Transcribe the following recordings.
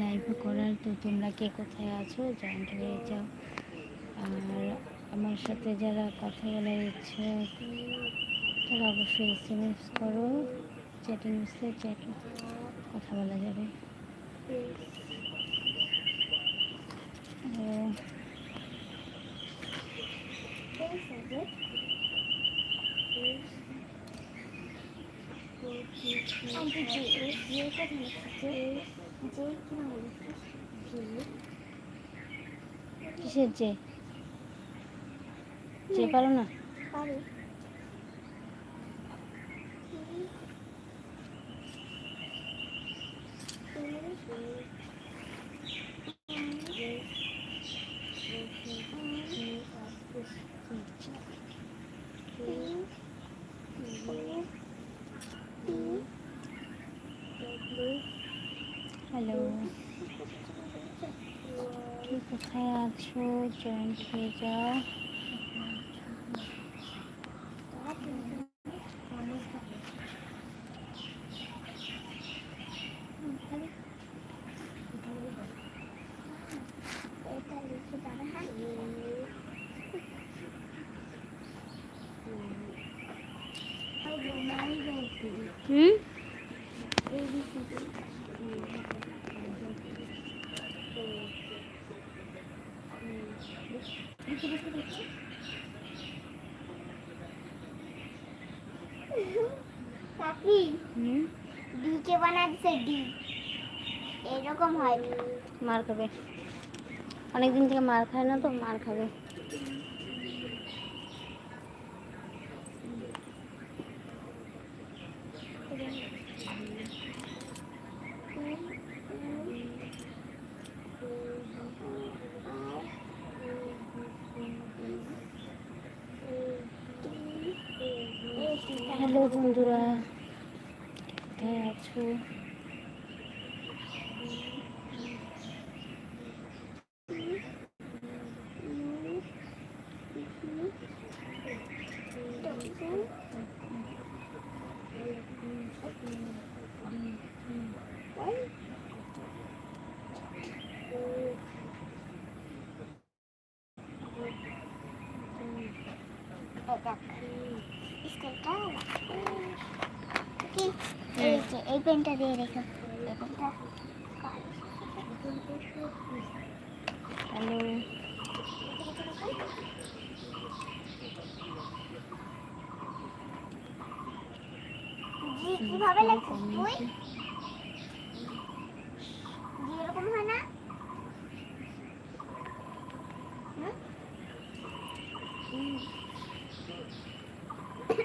লাইভে করার, তো তোমরা কে কোথায় আছো জয়েন্ট হয়ে যাও আর আমার সাথে যারা কথা বলার ইচ্ছে, তারা অবশ্যই এস এম এস করো চ্যাটিং এসে চ্যাট কথা বলা যাবে। কিসের যে? যে পারো না? হ্যালো আছো জয়েন্ট হয়ে যাও। হুম? কাকি হুম? ডিকে বানাচ্ছে ডি। এরকম হয়। মার খাবে। অনেকদিন থেকে মার খায় না তো মার খাবে। কোথায় এই পেনটা দিয়ে রেখো। এই পেনটা। হ্যালো কীভাবে লেখিস তুই জি এরকম হয় না হুম? তোকে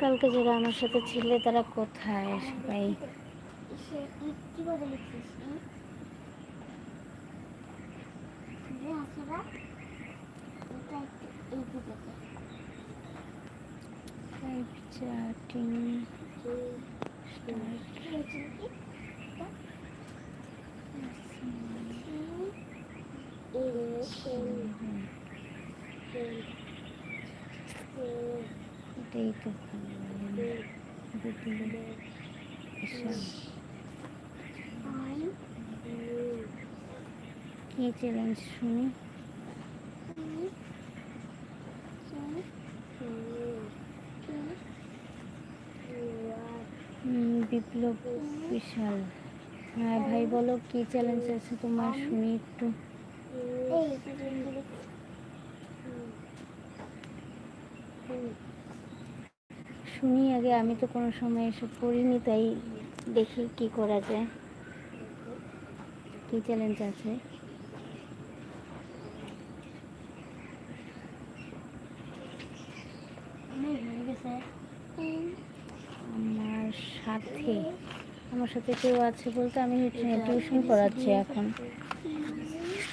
কালকে যারা আমার সাথে ছিলে তারা কোথায় সবাই সে ই কীভাবে লিখছিস ই যে হাসিরা এটা একটু এই দিকে লাইভ চ্যাটিং কি হয়েছে কি এটা? এটাই চ্যালেঞ্জ শুনি বিপ্লব বিশাল। হ্যাঁ ভাই বলো কি চ্যালেঞ্জ আছে তোমার? শুনি একটু। শুনি আগে আমি তো কোনো সময় এসব করিনি তাই দেখি কি করা যায়। কি চ্যালেঞ্জ আছে? আমার সাথে আমার সাথে কেউ আছে বলতে আমি টিউশন পড়াচ্ছি এখন।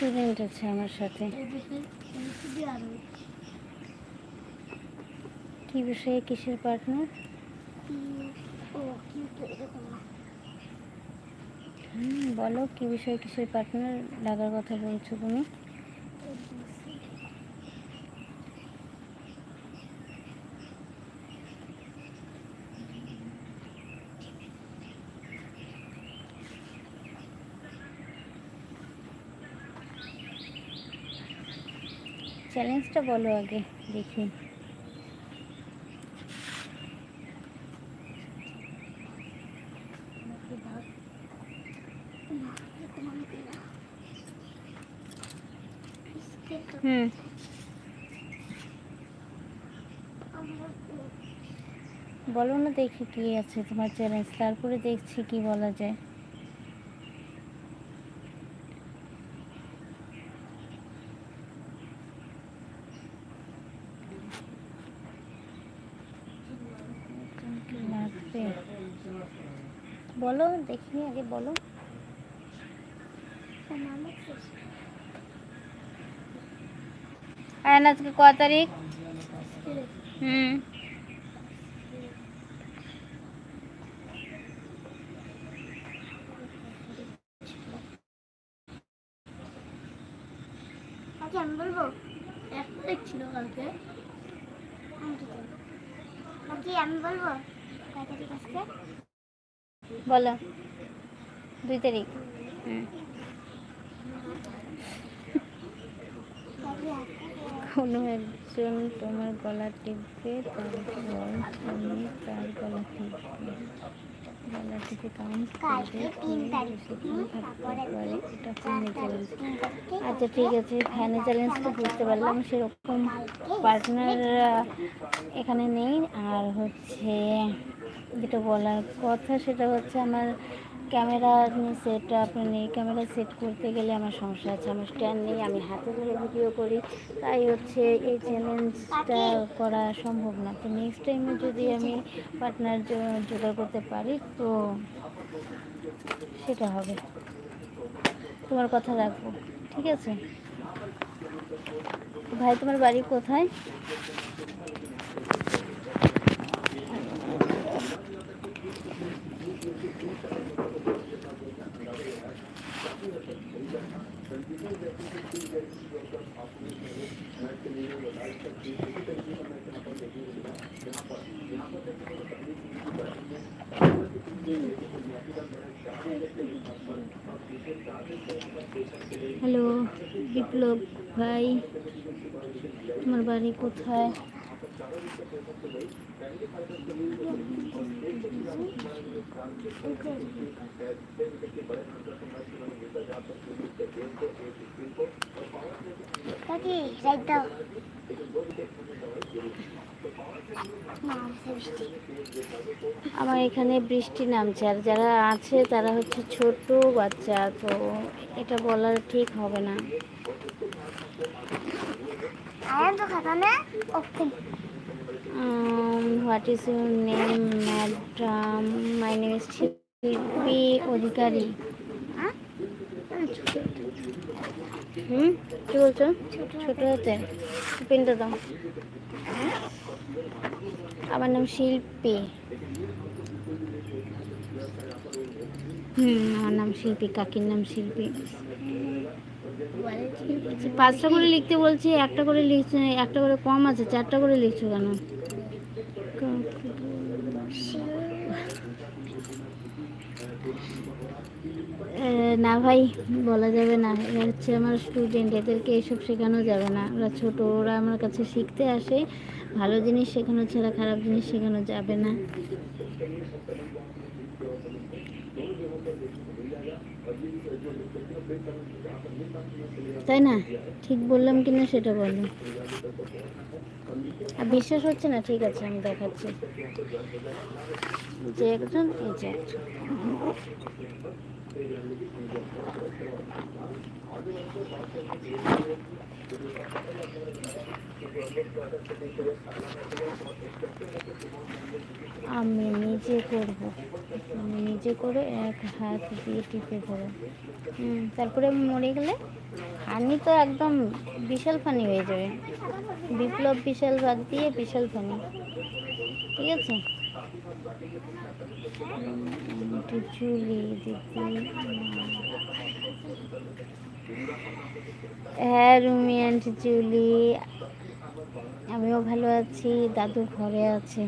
স্টুডেন্ট আছে আমার সাথে। কি বিষয়ে, কিসের পার্টনার বলো, কি বিষয়ে, কিসের পার্টনার লাগার কথা বলছো তুমি। চ্যালেঞ্জটা বলো আগে দেখি। হুম। বলো না দেখি কি আছে তোমার চ্যালেঞ্জ তারপরে দেখছি কি বলা যায়। বলো দেখি আগে বলো। আয়ন আজকে ক তারিখ? হুম। আজকে আমি বলব একটা দেখছিল কালকে। নাকি আমি বলব কয় তারিখ আজকে? বলো। দুই তারিখ। হুম কোনো একজন তোমার গলা টিপবে তারপর তুমি তার গলা টিপবে। গলা টিপে কাউন্ট কালকে করবে তারপরে এটা চ্যালেঞ্জ আচ্ছা ঠিক আছে ফ্যানে চ্যালেঞ্জ তো বুঝতে পারলাম সেরকম পার্টনার এখানে নেই। আর হচ্ছে যেটা বলার কথা সেটা হচ্ছে আমার ক্যামেরা সেট আপনি নেই, ক্যামেরা সেট করতে গেলে আমার সমস্যা আছে, আমার স্ট্যান্ড নেই, আমি হাতে ধরে ভিডিও করি। তাই হচ্ছে এই চ্যালেঞ্জটা করা সম্ভব না। তো নেক্সট টাইমে যদি আমি পার্টনার জোগাড় করতে পারি, তো সেটা হবে। তোমার কথা রাখব, ঠিক আছে? ভাই, তোমার বাড়ি কোথায়? হ্যালো বিপ্লব ভাই তোমার বাড়ি কোথায় আমার এখানে বৃষ্টি নামছে, আর যারা আছে তারা হচ্ছে ছোট বাচ্চা, তো এটা বলার ঠিক হবে না। আয়ান তো খাতা না okay what is your name madam my name is Shilpi Adhikari হ্যাঁ? হুম? কি বলছো? ছোট হাতে। পেনটা দাও। আমার নাম শিল্পী। হুম আমার নাম শিল্পী কাকির নাম শিল্পী। পাঁচটা করে লিখতে বলছি, একটা করে লিখছে, একটা করে কম আছে, চারটা করে লিখছো কেন? না ভাই, বলা যাবে না। এরা হচ্ছে আমার স্টুডেন্ট এদেরকে এসব শেখানো যাবে না। ওরা ছোট, ওরা আমার কাছে শিখতে আসে। ভালো জিনিস শেখানো ছাড়া খারাপ জিনিস শেখানো যাবে না। তাই না? ঠিক বললাম কি না সেটা বলো। আর বিশ্বাস হচ্ছে না? ঠিক আছে, আমি দেখাচ্ছি। যে একজন এই যে একজন। আমি নিজে করব। আমি নিজে করে এক হাত দিয়ে টিপে হুম, তারপরে মরে গেলে ফানি তো একদম বিশাল ফানি হয়ে যাবে। বিপ্লব বিশাল বাদ দিয়ে বিশাল ফানি ঠিক আছে? দিদি হ্যাঁ রুমি আন্টি চুলি আমিও ভালো আছি দাদু ঘরে আছে।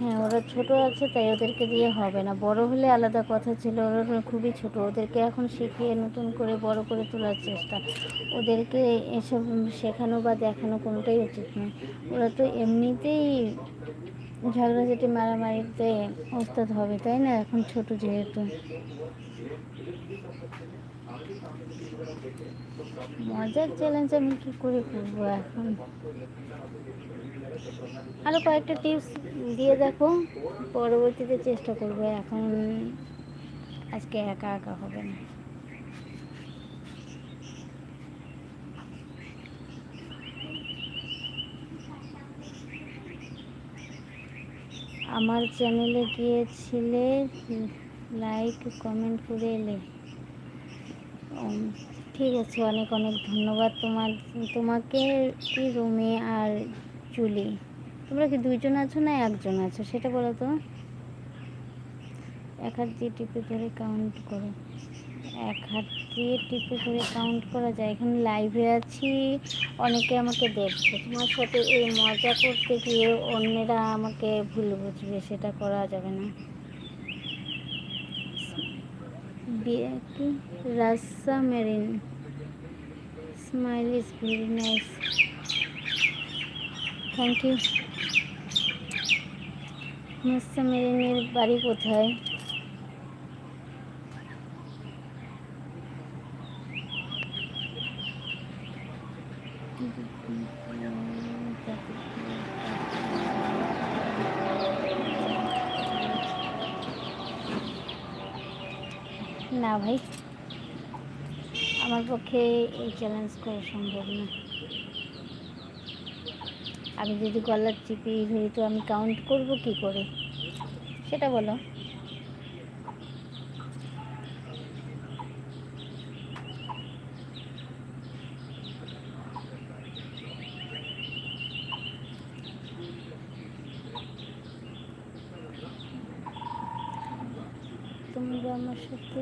হ্যাঁ ওরা ছোট আছে, তাই ওদেরকে দিয়ে হবে না। বড় হলে আলাদা কথা ছিল, ওরা খুবই ছোট। ওদেরকে এখন শিখিয়ে নতুন করে বড় করে তোলার চেষ্টা। ওদেরকে এসব শেখানো বা দেখানো কোনোটাই উচিত নয় ওরা তো এমনিতেই ঝগড়াঝাটি, মারামারিতে ওস্তাদ হবে, তাই না? এখন ছোট যেহেতু। মজার চ্যালেঞ্জ আমি কী করে করব এখন? আরও কয়েকটা টিপস দিয়ে দেখো। পরবর্তীতে চেষ্টা করব, এখন আজকে একা একা হবে না। আমার চ্যানেলে গিয়েছিলে লাইক কমেন্ট করে এলে। ঠিক আছে, অনেক অনেক ধন্যবাদ তোমার, তোমাকে কি রুমে আর চুলি তোমরা কি দুইজন আছো না একজন আছো? সেটা বলো তো। এক হাত দিয়ে টিপে ধরে কাউন্ট করো। এক হাত দিয়ে টিপে ধরে কাউন্ট করা যায়। এখানে লাইভে আছি। অনেকে আমাকে দেখছে। তোমার সাথে এই মজা করতে গিয়ে অন্যেরা আমাকে ভুল বুঝবে। সেটা করা যাবে না। Rasa Marin. Smile is very nice. Thank you. Rasa মেরিনের বাড়ি কোথায়? না ভাই, আমার পক্ষে এই চ্যালেঞ্জ করা সম্ভব না। আমি যদি গলার চিপি ধরি তো আমি কাউন্ট করব কি করে? সেটা বলো। আমার সাথে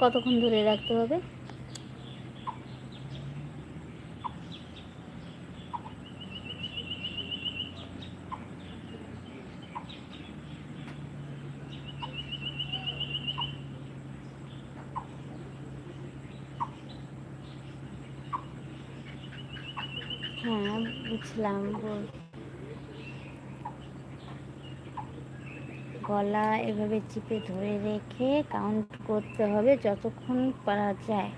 কতক্ষণ ধরে রাখতে হবে? হ্যাঁ বুঝলাম বল। গলা এভাবে চিপে ধরে রেখে কাউন্ট করতে হবে যতক্ষণ পারা যায়।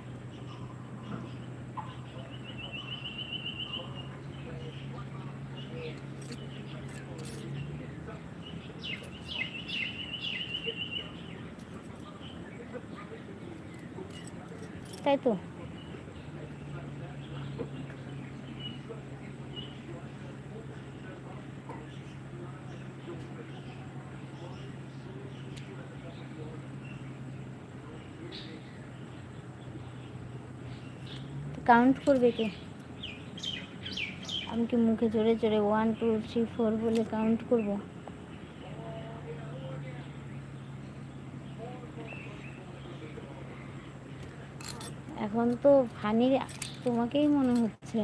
কাউন্ট করবে কে? আমি কি মুখে জোরে জোরে ওয়ান টু থ্রি ফোর বলে কাউন্ট করব? এখন তো ফানি তোমাকেই মনে হচ্ছে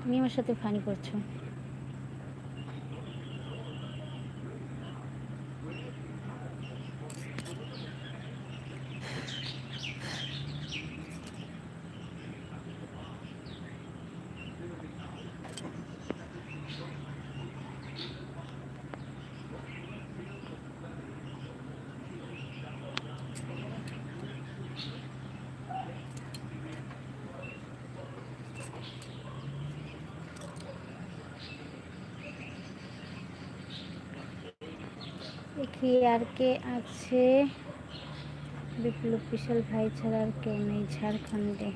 তুমি আমার সাথে ফানি করছ। আর কে আছে। বিপ্লব বিশাল ভাই ছাড়া আর কেউ নেই ঝাড়খণ্ডে।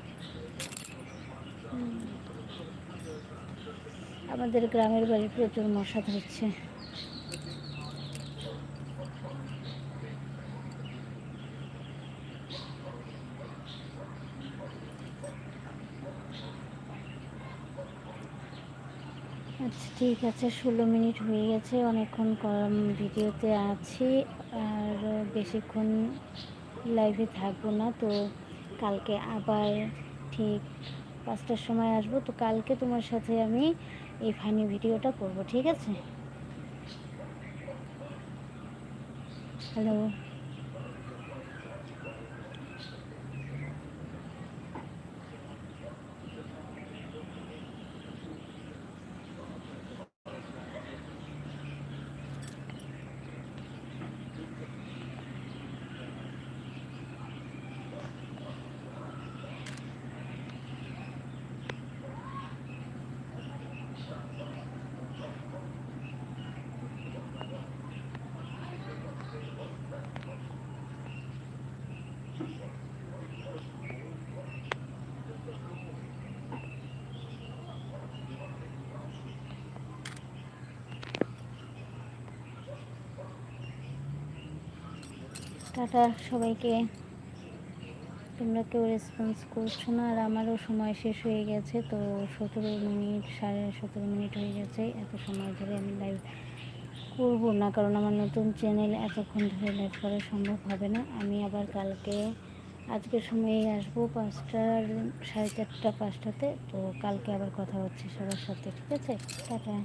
আমাদের গ্রামের বাড়ি প্রচুর মশা ধরছে। ঠিক আছে, ষোলো মিনিট হয়ে গেছে, অনেকক্ষণ কম ভিডিওতে আছি, আর বেশিক্ষণ লাইভে থাকব না, তো কালকে আবার ঠিক পাঁচটার সময় আসব, তো কালকে তোমার সাথে আমি এই ফানি ভিডিওটা করব, ঠিক আছে? হ্যালো টাটা সবাইকে, তোমরা কেউ রেসপন্স করছ না, আর আমারও সময় শেষ হয়ে গেছে, তো সতেরো মিনিট, সাড়ে সতেরো মিনিট হয়ে গেছে, এত সময় ধরে আমি লাইভ করব না, কারণ আমার নতুন চ্যানেল এতক্ষণ ধরে লাইভ করা সম্ভব হবে না। আমি আবার কালকে, আজকের সময়ে আসব পাঁচটার, সাড়ে চারটা, পাঁচটাতে, তো কালকে আবার কথা হচ্ছে সবার সাথে, ঠিক আছে? টাটা।